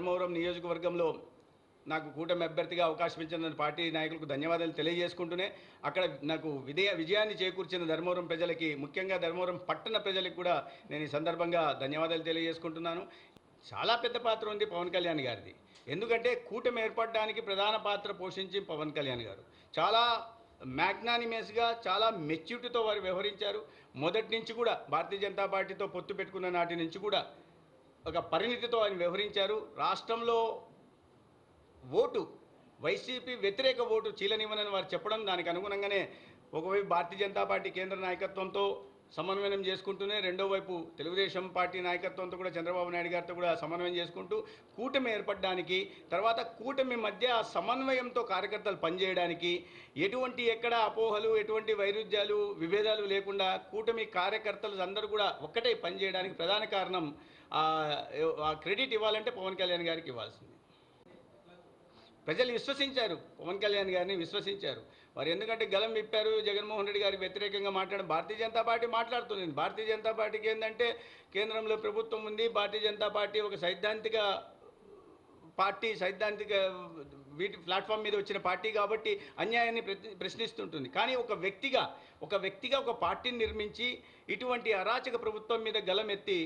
ధర్మవరం నియోజకవర్గంలో నాకు కూటమి అభ్యర్థిగా అవకాశం ఇచ్చిన పార్టీ నాయకులకు ధన్యవాదాలు తెలియజేసుకుంటూనే అక్కడ నాకు విజయ విజయాన్ని చేకూర్చిన ధర్మవరం ప్రజలకి ముఖ్యంగా ధర్మవరం పట్టణ ప్రజలకు కూడా నేను ఈ సందర్భంగా ధన్యవాదాలు తెలియజేసుకుంటున్నాను. చాలా పెద్ద పాత్ర ఉంది పవన్ కళ్యాణ్ గారిది. ఎందుకంటే కూటమి ఏర్పడడానికి ప్రధాన పాత్ర పోషించి పవన్ కళ్యాణ్ గారు. చాలా మ్యాగ్నానిమస్గా చాలా మెచ్యూరిటీతో వారు వ్యవహరించారు. మొదటి నుంచి కూడా భారతీయ జనతా పార్టీతో పొత్తు పెట్టుకున్న నాటి నుంచి కూడా ఒక పరిణితితో ఆయన వ్యవహరించారు. రాష్ట్రంలో ఓటు వైసీపీ వ్యతిరేక ఓటు చీలనివ్వనని వారు చెప్పడం దానికి అనుగుణంగానే ఒకవైపు భారతీయ జనతా పార్టీ కేంద్ర నాయకత్వంతో సమన్వయం చేసుకుంటూనే రెండో వైపు తెలుగుదేశం పార్టీ నాయకత్వంతో కూడా చంద్రబాబు నాయుడు గారితో కూడా సమన్వయం చేసుకుంటూ కూటమి ఏర్పడడానికి తర్వాత కూటమి మధ్య ఆ సమన్వయంతో కార్యకర్తలు పనిచేయడానికి ఎటువంటి ఎక్కడ అపోహలు ఎటువంటి వైరుధ్యాలు విభేదాలు లేకుండా కూటమి కార్యకర్తలు అందరూ కూడా ఒక్కటే పనిచేయడానికి ప్రధాన కారణం ఆ ఆ క్రెడిట్ ఇవ్వాలంటే పవన్ కళ్యాణ్ గారికి ఇవ్వాల్సింది. ప్రజలు విశ్వసించారు. పవన్ కళ్యాణ్ గారిని విశ్వసించారు. వారు ఎందుకంటే గలం విప్పారు జగన్మోహన్ రెడ్డి గారికి వ్యతిరేకంగా మాట్లాడడం భారతీయ జనతా పార్టీ మాట్లాడుతుంది. భారతీయ జనతా పార్టీకి ఏంటంటే కేంద్రంలో ప్రభుత్వం ఉంది. భారతీయ జనతా పార్టీ ఒక సైద్ధాంతిక పార్టీ సైద్ధాంతిక వీటి ప్లాట్ఫామ్ మీద వచ్చిన పార్టీ కాబట్టి అన్యాయాన్ని ప్రశ్నిస్తుంటుంది. కానీ ఒక వ్యక్తిగా ఒక వ్యక్తిగా ఒక పార్టీని నిర్మించి ఇటువంటి అరాచక ప్రభుత్వం మీద గలమెత్తి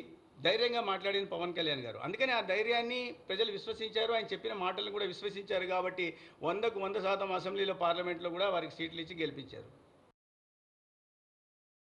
ధైర్యంగా మాట్లాడిన పవన్ కళ్యాణ్ గారు. అందుకని ఆ ధైర్యాన్ని ప్రజలు విశ్వసించారు. ఆయన చెప్పిన మాటలను కూడా విశ్వసించారు కాబట్టి వందకు వంద శాతం అసెంబ్లీలో పార్లమెంట్లో కూడా వారికి సీట్లు ఇచ్చి గెలిపించారు.